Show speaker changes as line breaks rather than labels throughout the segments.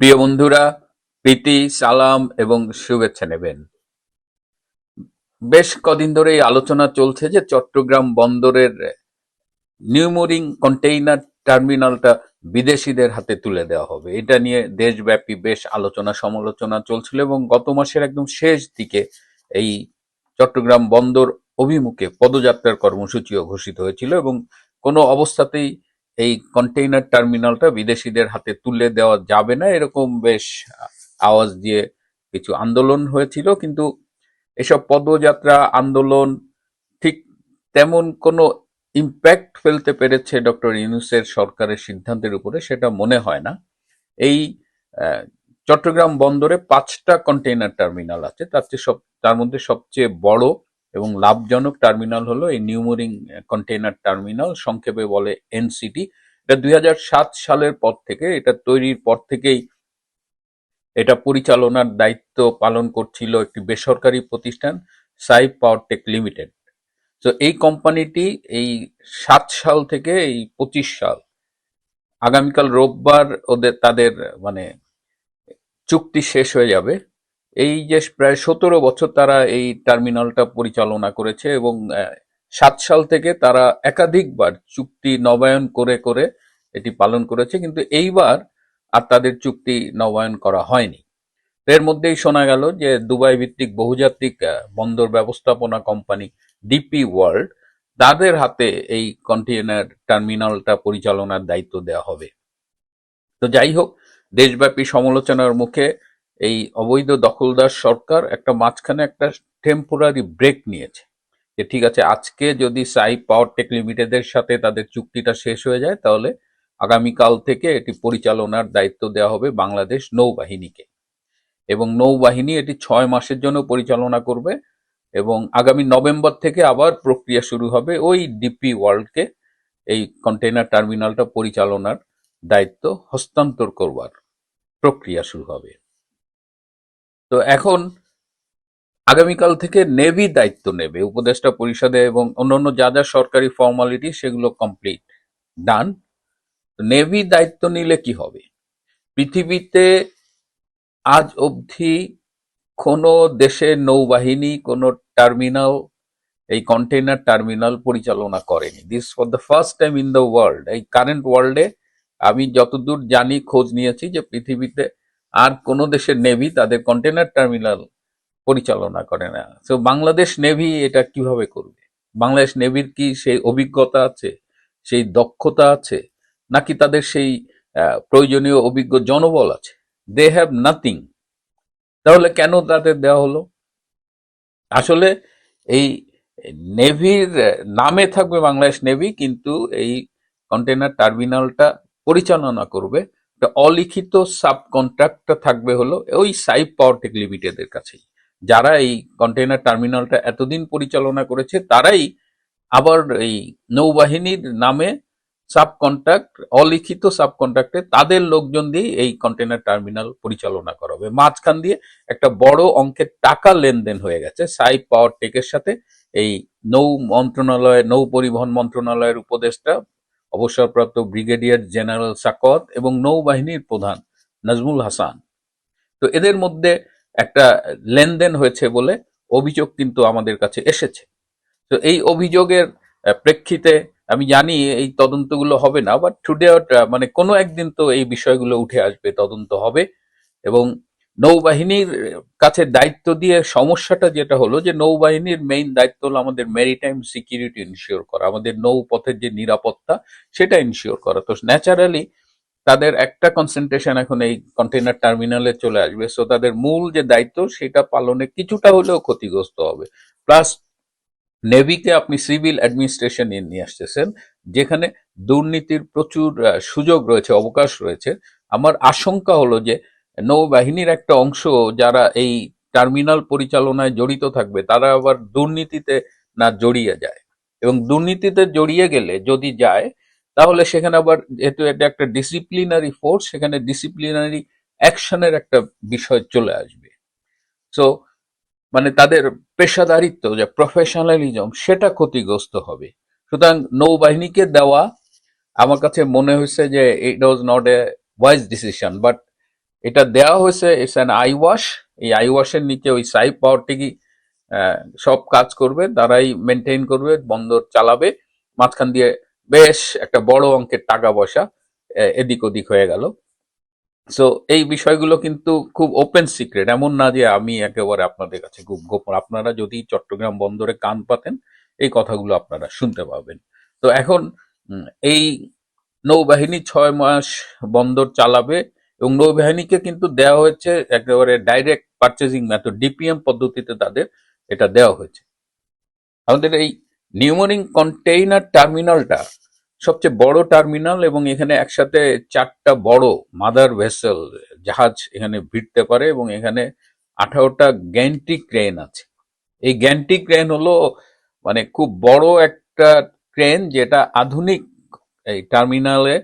প্রিয় বন্ধুরা, প্রীতি, সালাম এবং শুভেচ্ছা নেবেন। বেশ কদিন ধরে আলোচনা চলছে যে চট্টগ্রাম বন্দরের নিউমোরিং কন্টেইনার টার্মিনালটা বিদেশিদের হাতে তুলে দেওয়া হবে। এটা নিয়ে দেশব্যাপী বেশ আলোচনা সমালোচনা চলছিল এবং গত মাসের একদম শেষ দিকে এই চট্টগ্রাম বন্দর অভিমুখে পদযাত্রার কর্মসূচিও ঘোষিত হয়েছিল এবং কোনো অবস্থাতেই এই কন্টেইনার টার্মিনালটা বিদেশিদের হাতে তুলে দেওয়া যাবে না, এরকম বেশ আওয়াজ দিয়ে কিছু আন্দোলন হয়েছিল, কিন্তু এসব পদযাত্রা, আন্দোলন ঠিক তেমন কোনো ইম্প্যাক্ট ফেলতে পেরেছে ডক্টর ইউনুসের সরকারের সিদ্ধান্তের উপরে, সেটা মনে হয় না। এই চট্টগ্রাম বন্দরে পাঁচটা কন্টেইনার টার্মিনাল আছে, তার চেয়ে সব, তার মধ্যে সবচেয়ে বড় এবং লাভজনক টার্মিনাল হলো এই নিউমোরিং কন্টেইনার টার্মিনাল, সংক্ষেপে বলে এনসিটি। এটা দুই হাজার সাত সালের পর থেকে, এটা তৈরির পর থেকেই এটা পরিচালনার দায়িত্ব পালন করছিল একটি বেসরকারি প্রতিষ্ঠান সাই পাওয়ার টেক লিমিটেড। তো এই কোম্পানিটি এই সাত সাল থেকে এই পঁচিশ সাল, আগামীকাল রোববার ওদের তাদের মানে চুক্তি শেষ হয়ে যাবে। এই যে প্রায় সতেরো বছর তারা এই টার্মিনালটা পরিচালনা করেছে এবং সাত সাল থেকে তারা একাধিকবার চুক্তি নবায়ন করে করে এটি পালন করেছে, কিন্তু এইবার আর তাদের চুক্তি নবায়ন করা হয়নি। এর মধ্যেই শোনা গেল যে দুবাই ভিত্তিক বহুজাতিক বন্দর ব্যবস্থাপনা কোম্পানি ডিপি ওয়ার্ল্ড তাদের হাতে এই কন্টেইনার টার্মিনালটা পরিচালনার দায়িত্ব দেওয়া হবে। তো যাই হোক, দেশব্যাপী সমালোচনার মুখে এই অবৈধ দখলদার সরকার একটা মাঝখানে একটা টেম্পোরারি ব্রেক নিয়েছে। যে ঠিক আছে, আজকে যদি সাই পাওয়ার টেক লিমিটেডের সাথে তাদের চুক্তিটা শেষ হয়ে যায়, তাহলে আগামীকাল থেকে এটি পরিচালনার দায়িত্ব দেওয়া হবে বাংলাদেশ নৌবাহিনীকে। এবং নৌবাহিনী এটি ছয় মাসের জন্য পরিচালনা করবে এবং আগামী নভেম্বর থেকে আবার প্রক্রিয়া শুরু হবে ওই ডিপি ওয়ার্ল্ডকে এই কন্টেইনার টার্মিনালটা পরিচালনার দায়িত্ব হস্তান্তর করবার প্রক্রিয়া শুরু হবে। তো এখন আগামীকাল থেকে নেভি দায়িত্ব নেবে, উপদেষ্টা পরিষদে এবং অন্যান্য যা যা সরকারি ফর্মালিটি সেগুলো কমপ্লিট ডান নেভি দায়িত্ব নিলে কি হবে? পৃথিবীতে আজ অবধি কোনো দেশের নৌবাহিনী, কোনো টার্মিনাল এই কন্টেইনার টার্মিনাল পরিচালনা করেনি। This for the first time in the world এই কারেন্ট ওয়ার্ল্ডে আমি যতদূর জানি, খোঁজ নিয়েছি যে পৃথিবীতে আর কোনো দেশের নেভি তাদের কন্টেইনার টার্মিনাল পরিচালনা করে না। তো বাংলাদেশ নেভি এটা কীভাবে করবে? বাংলাদেশ নেভির কি সেই অভিজ্ঞতা আছে? সেই দক্ষতা আছে? নাকি তাদের সেই প্রয়োজনীয় অভিজ্ঞ জনবল আছে? দে হ্যাভ নাথিং তাহলে কেন তাদের দেওয়া হলো? আসলে এই নেভির নামে থাকবে বাংলাদেশ নেভি কিন্তু এই কন্টেনার টার্মিনালটা পরিচালনা করবে একটা অলিখিত সাব কন্ট্রাক্টটা থাকবে হলো ওই সাইপ পাওয়ার টেক লিমিটেডের কাছেই। যারা এই কন্টেনার টার্মিনালটা এতদিন পরিচালনা করেছে, তারাই আবার এই নৌবাহিনীর নামে সাব কন্ট্রাক্ট অলিখিত সাব কন্ট্রাক্টে তাদের লোকজন দিয়ে এই কন্টেনার টার্মিনাল পরিচালনা করা হবে মাঝখান দিয়ে একটা বড় অঙ্কের টাকা লেনদেন হয়ে গেছে সাই পাওয়ার টেকের সাথে। এই নৌ মন্ত্রণালয়, নৌ পরিবহন মন্ত্রণালয়ের উপদেষ্টা অবসরপ্রাপ্ত ব্রিগেডিয়ার জেনারেল সাকত এবং নৌবাহিনীর প্রধান নাজমুল হাসান। তো এদের মধ্যে একটা লেনদেন হয়েছে বলে অভিযোগ কিন্তু আমাদের কাছে এসেছে। তো এই অভিযোগের প্রেক্ষিতে আমি জানি এই তদন্তগুলো হবে না বাট টুডে মানে কোনো একদিন তো এই বিষয়গুলো উঠে আসবে, তদন্ত হবে এবং নৌবাহিনীর কাছে দায়িত্ব দিয়ে সমস্যাটা যেটা হলো যে নৌবাহিনীর মেইন দায়িত্ব হলো আমাদের মেরিটাইম সিকিউরিটি ইনশিওর করা, আমাদের নৌপথের যে নিরাপত্তা সেটা ইনশিওর করা। তো ন্যাচারালি তাদের একটা কনসেন্ট্রেশন এখন এই কন্টেনার টার্মিনালে চলে আসবে। সো তাদের মূল যে দায়িত্ব সেটা পালনে কিছুটা হলেও ক্ষতিগ্রস্ত হবে। প্লাস নেভিকে আপনি সিভিল অ্যাডমিনিস্ট্রেশন নিয়ে আসতেছেন, যেখানে দুর্নীতির প্রচুর সুযোগ রয়েছে, অবকাশ রয়েছে। আমার আশঙ্কা হলো যে নৌবাহিনীর একটা অংশ যারা এই টার্মিনাল পরিচালনায় জড়িত থাকবে, তারা আবার দুর্নীতিতে না জড়িয়ে যায়। এবং দুর্নীতিতে জড়িয়ে গেলে যদি যায়, তাহলে সেখানে আবার যেহেতু এটা একটা ডিসিপ্লিনারি ফোর্স সেখানে ডিসিপ্লিনারি অ্যাকশনের একটা বিষয় চলে আসবে। সো মানে তাদের পেশাদারিত্ব, যে প্রফেশনালিজম সেটা ক্ষতিগ্রস্ত হবে। সুতরাং নৌবাহিনীকে দেওয়া, আমার কাছে মনে হয়েছে যে it was not a wise decision but এটা দেওয়া হয়েছে ইটস অ্যান আই ওয়াশ এই আই ওয়াশের নিচে ওই সাইপ পাওয়ার টেকই সব কাজ করবে তারাই মেনটেন করবে, বন্দর চালাবে, মাঝখান দিয়ে বেশ একটা বড় অঙ্কের টাকা পয়সা এদিক ওদিক হয়ে গেল। সো এই বিষয়গুলো কিন্তু খুব ওপেন সিক্রেট এমন না যে আমি একেবারে আপনাদের কাছে খুব গোপন। আপনারা যদি চট্টগ্রাম বন্দরে কান পাতেন, এই কথাগুলো আপনারা শুনতে পাবেন। তো এখন এই নৌবাহিনী ছয় মাস বন্দর চালাবে এবং নৌবাহিনীকে কিন্তু দেওয়া হয়েছে একেবারে ডাইরেক্ট পারচেজিং মেথড ডিপিএম পদ্ধতিতে তাদের এটা দেওয়া হয়েছে। আমাদের এই নিউমোরিং কন্টেইনার টার্মিনালটা সবচেয়ে বড় টার্মিনাল এবং এখানে একসাথে চারটা বড় মাদার ভেসেল জাহাজ এখানে ভিড়তে পারে এবং এখানে আঠারোটা গ্যান্ট্রি ক্রেন আছে। এই গ্যান্ট্রি ক্রেন হলো মানে খুব বড় একটা ক্রেন যেটা আধুনিক এই টার্মিনালে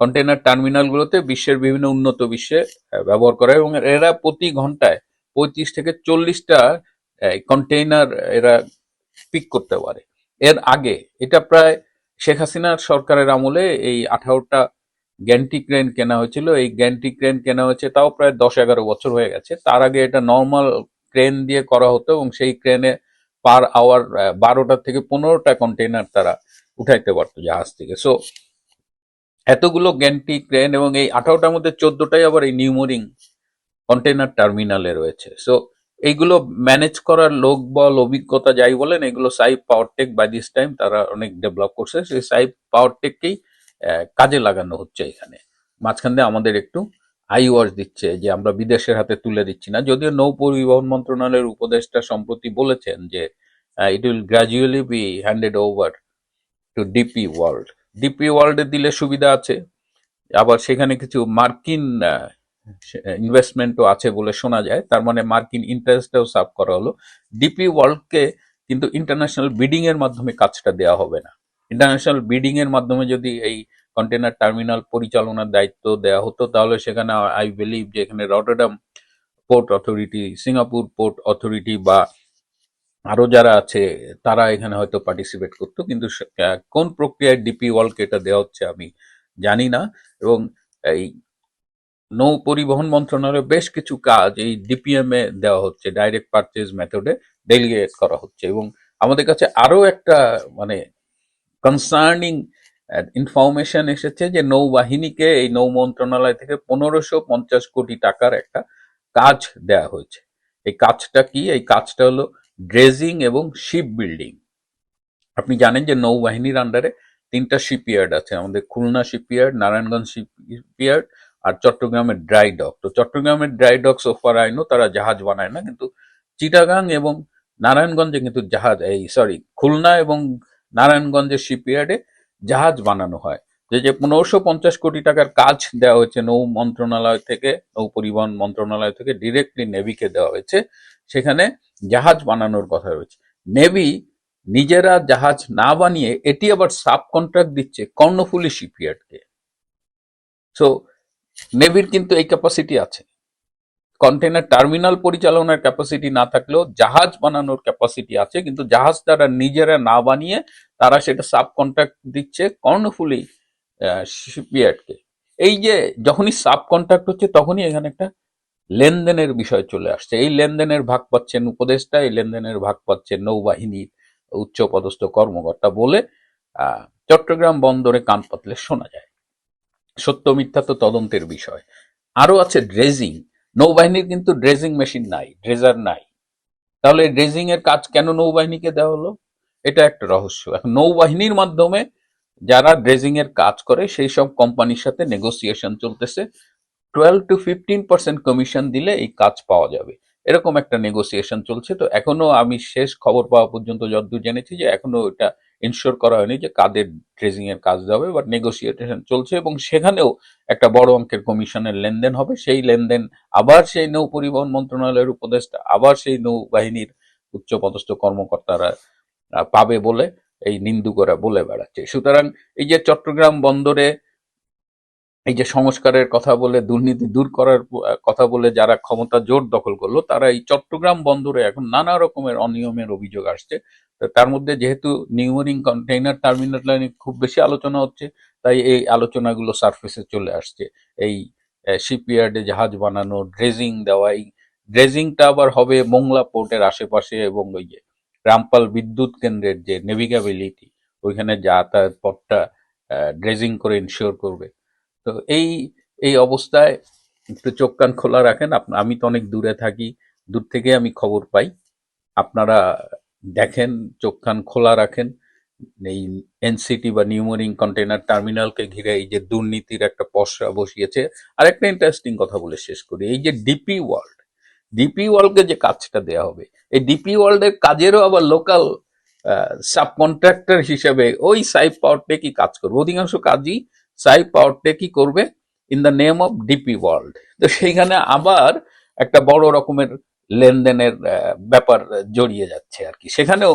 কন্টেনার টার্মিনালগুলোতে বিশ্বের বিভিন্ন উন্নত বিশ্বে ব্যবহার করে এবং এরা প্রতি ঘন্টায় পঁয়ত্রিশ থেকে চল্লিশটা কন্টেইনার এরা পিক করতে পারে। এর আগে এটা প্রায় শেখ হাসিনার সরকারের আমলে এই আঠারোটা গ্যান্টি ক্রেন কেনা হয়েছিল। এই গ্যান্টি ক্রেন কেনা হয়েছে তাও প্রায় দশ এগারো বছর হয়ে গেছে। তার আগে এটা নর্মাল ক্রেন দিয়ে করা হতো এবং সেই ক্রেনে পার আওয়ার বারোটা থেকে পনেরোটা কন্টেইনার তারা উঠাইতে পারতো জাহাজ থেকে। সো এতগুলো গ্যান্টি ক্রেন এবং এই আঠারোটার মধ্যে চোদ্দটাই আবার এই নিউমোরিং কন্টেইনার টার্মিনালে রয়েছে। সো এইগুলো ম্যানেজ করার লোক বল অভিজ্ঞতা যাই বলেন, এগুলো Saif Powertec by this time তারা অনেক ডেভেলপ করছে। সেই সাইপ পাওয়ারটেককেই কাজে লাগানো হচ্ছে এখানে। মাঝখান দিয়ে আমাদের একটু আই ওয়াশ দিচ্ছে যে আমরা বিদেশের হাতে তুলে দিচ্ছি না। যদিও নৌ পরিবহন মন্ত্রণালয়ের উপদেষ্টা সম্প্রতি বলেছেন যে it will gradually be handed over to DP World DP ওয়ার্ল্ডে দিলে সুবিধা আছে। আবার সেখানে কিছু মার্কিন ইনভেস্টমেন্টও আছে বলে শোনা যায়। তার মানে মার্কিন ইন্টারেস্টটাও সার্ভ করা হলো। ডিপি ওয়ার্ল্ডকে কিন্তু ইন্টারন্যাশনাল বিডিং এর মাধ্যমে কাজটা দেওয়া হবে না। ইন্টারন্যাশনাল বিডিং এর মাধ্যমে যদি এই কন্টেনার টার্মিনাল পরিচালনার দায়িত্ব দেওয়া হতো, তাহলে সেখানে আই বিলিভ যে এখানে Rotterdam port authority Singapore port authority বা আরও যারা আছে, তারা এখানে হয়তো পার্টিসিপেট করতো, কিন্তু কোন প্রক্রিয়ায় ডিপি ওয়ালকে এটা দেওয়া হচ্ছে আমি জানি না। এবং এই নৌ পরিবহন মন্ত্রণালয়ের বেশ কিছু কাজ এই ডিপিএম এ দেওয়া হচ্ছে ডাইরেক্ট পারচেজ মেথডে ডেলিগেট করা হচ্ছে। এবং আমাদের কাছে আরও একটা মানে কনসার্নিং ইনফরমেশন এসেছে যে নৌবাহিনীকে এই নৌ মন্ত্রণালয় থেকে পনেরোশো পঞ্চাশ কোটি টাকার একটা কাজ দেয়া হয়েছে। এই কাজটা কি? এই কাজটা হলো ড্রেজিং এবং শিপ বিল্ডিং। আপনি জানেন যে নৌবাহিনীর আন্ডারে তিনটা শিপইয়ার্ড আছে, আমাদের খুলনা শিপইয়ার্ড নারায়ণগঞ্জ শিপইয়ার্ড আর চট্টগ্রামের ড্রাই ডক তো চট্টগ্রামের ড্রাই ডক সোফার আইনও তারা জাহাজ বানায় না, কিন্তু চিটাগাং এবং নারায়ণগঞ্জে কিন্তু জাহাজ, এই সরি খুলনা এবং নারায়ণগঞ্জের শিপইয়ার্ডে জাহাজ বানানো হয়। যে যে পনেরোশো পঞ্চাশ কোটি টাকার কাজ দেওয়া হয়েছে নৌ মন্ত্রণালয় থেকে, নৌ পরিবহন মন্ত্রণালয় থেকে ডিরেক্টলি নেভিকে দেওয়া হয়েছে। সেখানে জাহাজ বানানোর কথা রয়েছে। নেভি নিজেরা জাহাজ না বানিয়ে এটি আবার সাব কন্ট্রাক্ট দিচ্ছে কর্ণফুলি শিপইয়ার্ডকে সো নেভির কিন্তু এই ক্যাপাসিটি আছে। কন্টেনার টার্মিনাল পরিচালনার ক্যাপাসিটি না থাকলেও জাহাজ বানানোর ক্যাপাসিটি আছে, কিন্তু জাহাজ তারা নিজেরা না বানিয়ে তারা সেটা সাব কন্ট্রাক্ট দিচ্ছে কর্ণফুলি শিপইয়ার্ডকে এই যে যখনই সাব কন্ট্রাক্ট হচ্ছে, তখনই এখানে একটা লেনদেনের বিষয় চলে আসছে। এই লেনদেনের ভাগ পাচ্ছেন উপদেষ্টা, এই লেনদেনের ভাগ পাচ্ছেন নৌবাহিনীর উচ্চ পদস্থ কর্মকর্তা বলে চট্টগ্রাম বন্দরে কান পাতলে শোনা যায়। সত্য মিথ্যা তো তদন্তের বিষয়। আরও আছে ড্রেজিং নৌবাহিনীর কিন্তু ড্রেজিং মেশিন নাই ড্রেজার নাই। তাহলে ড্রেজিং এর কাজ কেন নৌবাহিনীকে দেওয়া হলো? এটা একটা রহস্য। এখন নৌবাহিনীর মাধ্যমে যারা ড্রেজিং এর কাজ করে, সেই সব কোম্পানির সাথে নেগোসিয়েশন চলতেছে। Twelve to fifteen percent commission দিলে এই কাজ পাওয়া যাবে। এরকম একটা নেগোসিয়েশন চলছে। তো এখনও আমি শেষ খবর পাওয়া পর্যন্ত যতদূর জেনেছি যে এখনও এটা ইনশোর করা হয়নি যে কাদের ড্রেজিং এর কাজ দেওয়া বাট নেগোসিয়েশন চলছে এবং সেখানেও একটা বড় অঙ্কের কমিশনের লেনদেন হবে। সেই লেনদেন আবার সেই নৌ পরিবহন মন্ত্রণালয়ের উপদেষ্টা, আবার সেই নৌবাহিনীর উচ্চপদস্থ কর্মকর্তারা পাবে বলে এই নিন্দুকরা বলে বেড়াচ্ছে। সুতরাং এই যে চট্টগ্রাম বন্দরে এই যে সংস্কারের কথা বলে, দুর্নীতি দূর করার কথা বলে যারা ক্ষমতা জোর দখল করল, তারা এই চট্টগ্রাম বন্দরে এখন নানা রকমের অনিয়মের অভিযোগ আসছে। তার মধ্যে যেহেতু নিউমোরিং কন্টেইনার টার্মিনাল নিয়ে খুব বেশি আলোচনা হচ্ছে, তাই এই আলোচনাগুলো সারফেসে চলে আসছে। এই শিপইয়ার্ডে জাহাজ বানানো, ড্রেজিং দেওয়া, এই ড্রেজিংটা আবার হবে মোংলা পোর্টের আশেপাশে এবং ওই যে রামপাল বিদ্যুৎ কেন্দ্রের যে নেভিগেবিলিটি ওইখানে যাতায়াত পথটা ড্রেজিং করে ইনশিওর করবে। তো এই এই অবস্থায় একটু চোখ কান খোলা রাখেন। আমি তো অনেক দূরে থাকি, দূর থেকে আমি খবর পাই। আপনারা দেখেন, চোখ কান খোলা রাখেন। এই এনসিটি বা নিউমোরিং কন্টেনার টার্মিনালকে ঘিরে এই যে দুর্নীতির একটা পসরা বসিয়েছে। আর একটা ইন্টারেস্টিং কথা বলে শেষ করি, এই যে ডিপি ওয়ার্ল্ড ডিপি ওয়ার্ল্ডকে যে কাজটা দেয়া হবে, এই ডিপি ওয়ার্ল্ডের কাজেরও আবার লোকাল সাব কন্ট্রাক্টর হিসেবে ওই সাইপ পাওয়ারটেকই কাজ করবে। অধিকাংশ কাজই সাইপ পাওয়ারটেকই করবে in the name of DP World তো সেইখানে আবার একটা বড় রকমের লেনদেনের ব্যাপার জড়িয়ে যাচ্ছে আর কি। সেখানেও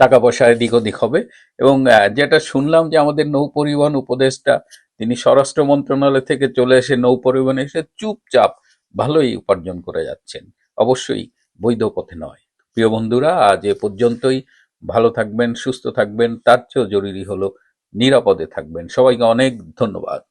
টাকা পয়সা এদিক ওদিক হবে এবং যেটা শুনলাম যে আমাদের নৌ পরিবহন উপদেষ্টা, তিনি স্বরাষ্ট্র মন্ত্রণালয় থেকে চলে এসে নৌ পরিবহনে এসে চুপচাপ ভালোই উপার্জন করে যাচ্ছেন। অবশ্যই বৈধ পথে নয়। প্রিয় বন্ধুরা, আজ এ পর্যন্তই। ভালো থাকবেন, সুস্থ থাকবেন, তার চেয়েও জরুরি হলো নিরাপদে থাকবেন। সবাইকে অনেক ধন্যবাদ।